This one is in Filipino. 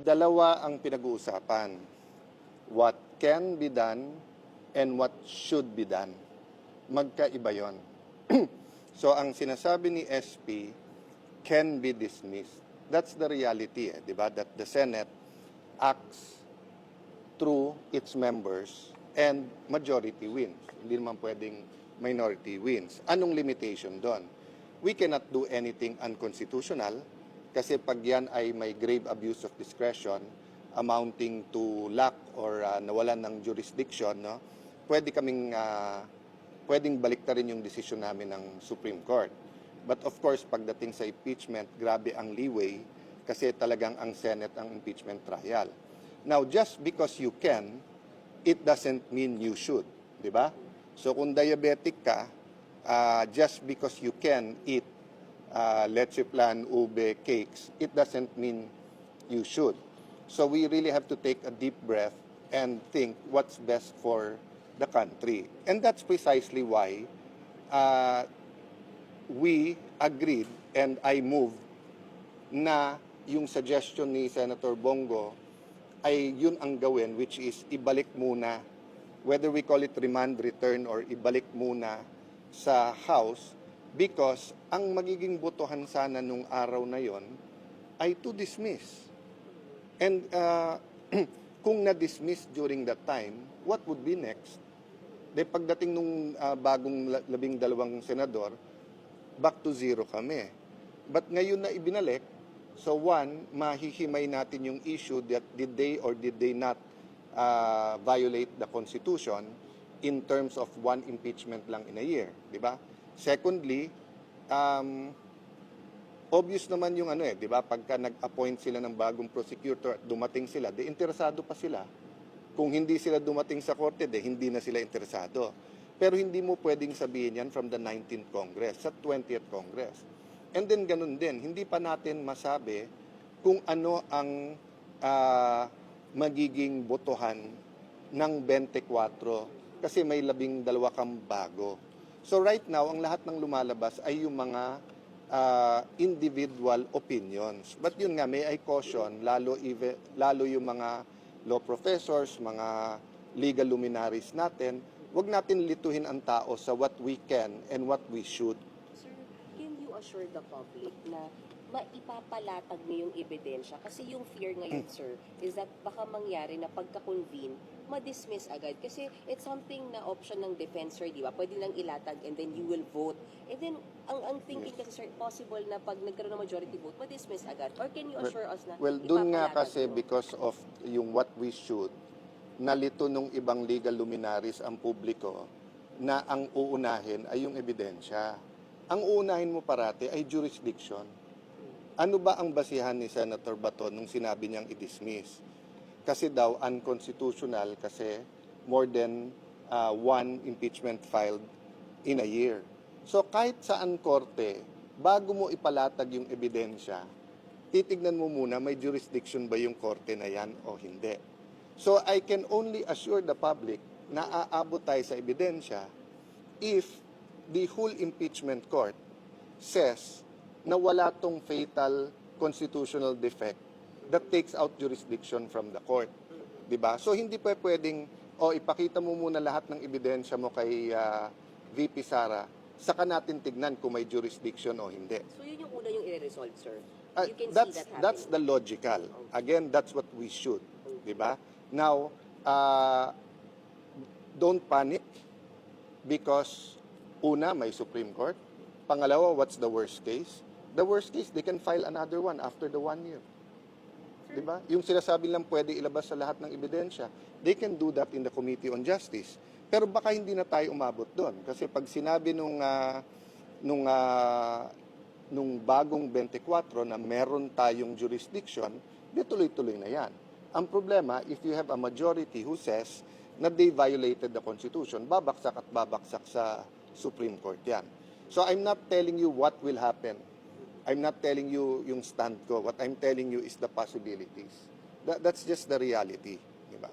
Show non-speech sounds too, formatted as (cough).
dalawa ang pinag-uusapan. What can be done and what should be done. Magkaiba yon. (clears throat) so ang sinasabi ni SP can be dismissed. That's the reality, eh, di ba? That the Senate acts through its members and majority wins. Hindi naman pwedeng minority wins. Anong limitation doon? We cannot do anything unconstitutional kasi pag yan ay may grave abuse of discretion amounting to lack or uh, nawalan ng jurisdiction, no? pwede kaming uh, pwedeng baliktarin yung desisyon namin ng Supreme Court. But of course, pagdating sa impeachment, grabe ang leeway kasi talagang ang Senate ang impeachment trial. Now, just because you can, it doesn't mean you should, di ba? So kung diabetic ka, uh, just because you can eat uh, leche plan, ube, cakes, it doesn't mean you should. So we really have to take a deep breath and think what's best for the country. And that's precisely why uh, we agreed and I moved na yung suggestion ni Senator Bongo ay yun ang gawin which is ibalik muna whether we call it remand return or ibalik muna sa House because ang magiging botohan sana nung araw na yon ay to dismiss. And uh, (clears throat) kung na-dismiss during that time, what would be next? De pagdating nung uh, bagong la- labing dalawang senador, back to zero kami. But ngayon na ibinalik, so one, mahihimay natin yung issue that did they or did they not uh, violate the Constitution in terms of one impeachment lang in a year, di ba? Secondly, um, obvious naman yung ano eh, di ba? Pagka nag-appoint sila ng bagong prosecutor at dumating sila, di interesado pa sila. Kung hindi sila dumating sa korte, di hindi na sila interesado. Pero hindi mo pwedeng sabihin yan from the 19th Congress, sa 20th Congress. And then ganun din, hindi pa natin masabi kung ano ang ah, magiging botohan ng 24 kasi may labing dalawa kang bago. So right now, ang lahat ng lumalabas ay yung mga uh, individual opinions. But yun nga, may I caution, lalo, even, lalo yung mga law professors, mga legal luminaries natin, wag natin lituhin ang tao sa what we can and what we should. Sir, can you assure the public na maipapalatag mo yung ebidensya? Kasi yung fear ngayon, Hmm. sir, is that baka mangyari na pagka-convene, ma-dismiss agad. Kasi it's something na option ng defense, sir, di ba? Pwede lang ilatag and then you will vote. And then, ang, ang thinking kasi, sir, possible na pag nagkaroon ng majority vote, ma-dismiss agad. Or can you assure us na Well, dun nga kasi mo? because of yung what we should, nalito nung ibang legal luminaries ang publiko na ang uunahin ay yung ebidensya. Ang uunahin mo parati ay jurisdiction. Ano ba ang basihan ni Senator Baton nung sinabi niyang i-dismiss? Kasi daw unconstitutional kasi more than uh, one impeachment filed in a year. So kahit saan korte, bago mo ipalatag yung ebidensya, titignan mo muna may jurisdiction ba yung korte na yan o hindi. So I can only assure the public na aabot tayo sa ebidensya if the whole impeachment court says na wala tong fatal constitutional defect that takes out jurisdiction from the court. 'Di ba? So hindi pa pwedeng o ipakita mo muna lahat ng ebidensya mo kay ah, VP Sara saka natin tignan kung may jurisdiction o hindi. So yun yung una yung i-resolve, sir. Uh, you can that's see that happening. that's the logical. Again, that's what we should, 'di ba? Now, uh, don't panic because una may Supreme Court. Pangalawa, what's the worst case? The worst case, they can file another one after the one year. 'Di ba? Yung sinasabi lang pwede ilabas sa lahat ng ebidensya, they can do that in the Committee on Justice. Pero baka hindi na tayo umabot doon kasi pag sinabi nung ah, nung ah, nung bagong 24 na meron tayong jurisdiction, di tuloy-tuloy na yan. Ang problema, if you have a majority who says na they violated the Constitution, babaksak at babaksak sa Supreme Court yan. So I'm not telling you what will happen. I'm not telling you yung stand ko. What I'm telling you is the possibilities. That, that's just the reality. Di ba?